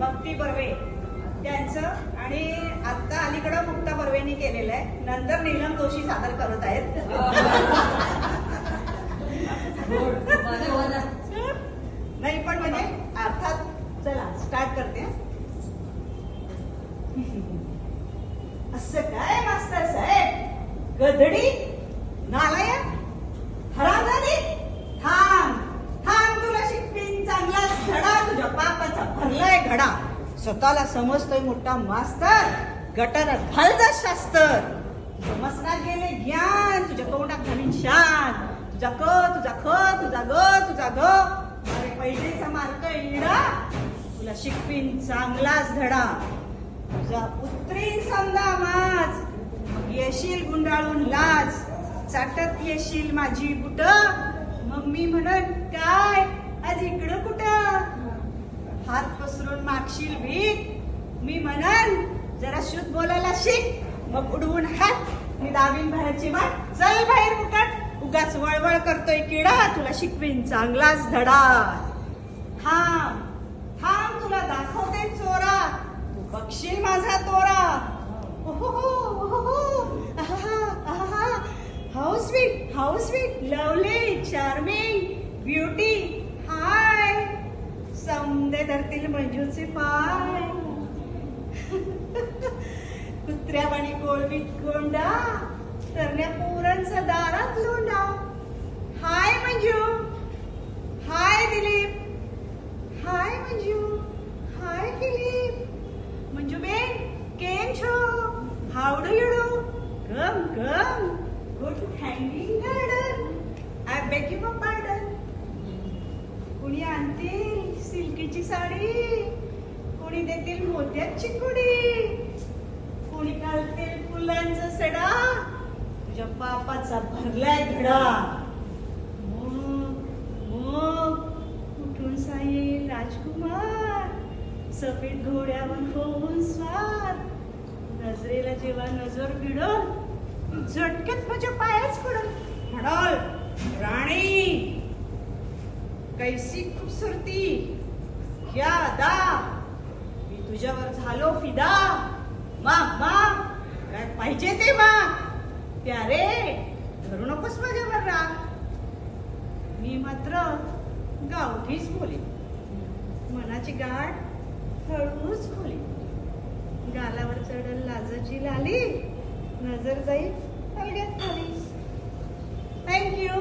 भक्ती बर्वे त्यांचं आणि आता अलीकडं मुक्ता बर्वेनी केलेलं आहे. नंतर नीलम जोशी सादर करत आहेत. नाही पण म्हणजे अर्थात चला स्टार्ट करते. असं काय मास्तर साहेब? गधडी नालायक हरामजादी थांब थांब तुला शिकवीन चांगला धडा तुझ्या पापाचा भरलाय स्वतःला समजतोय मोठा मास्तर गटर घालजा शास्त्र. समजणार गेले ज्ञान तुझ्या तोंडात घालीन शान. तुझा क तुझा ख तुझा ग तुझा ग अरे पैसेचा मार्क इडा तुला शिकवीन चांगलाच धडा. तुझा पुत्रीन समजा माज मग येशील गुंडाळून लाज चाटत येशील माझी बुट. मम्मी म्हणत काय? आज इकडं कुठं? हात पसरून मागशील भीक मी म्हणन जरा शुद्ध बोलायला शिक. मग उडवून हात. मी दावीन बाहेरची मान चल बाहेर मुकट उगाच वळवळ करतोय किडा. तुला शिकवीन चांगलाच धडा. थांब. थांब तुला दाखवते चोरा. तू बघशील माझा तोरा. ओहोहो, how sweet how sweet lovely charming beauty घरातील मंजूचे म्हणजे पाय. कुत्र्या आणि कोळवीत कोंडा तरण्या पोरांचा दारात लोंडा. हाय मंजू हाय दिलीप हाय मंजू हाय दिलीप. मंजू बे केम छो? How do you do? Gum gum. Go to hanging garden I baking you पप्पा कुणी आणतील सिल्कीची साडी कुणी देतील मोत्याची कुडी कुणी घालतील फुलांचा सडा तुझ्या बापाचा भरलाय घडा मग मग कुठून साईल राजकुमार? सफेद घोड्यावर होऊन स्वार. नजरेला जेव्हा नजर भिडल झटक्यात माझ्या पायाच पडल. म्हणाल कैसी खूबसूरती. क्या दा. मी तुझ्यावर झालो फिदा. मा मा. काय पाहिजे ते मा. प्यारे धरू नकोस माझ्यावर राग. मी मात्र गावठीच बोले. मनाची गाठ हळूच खोली. गालावर चढल लाजाची लाली. नजर जाईल हलग्यात खाली. थँक्यू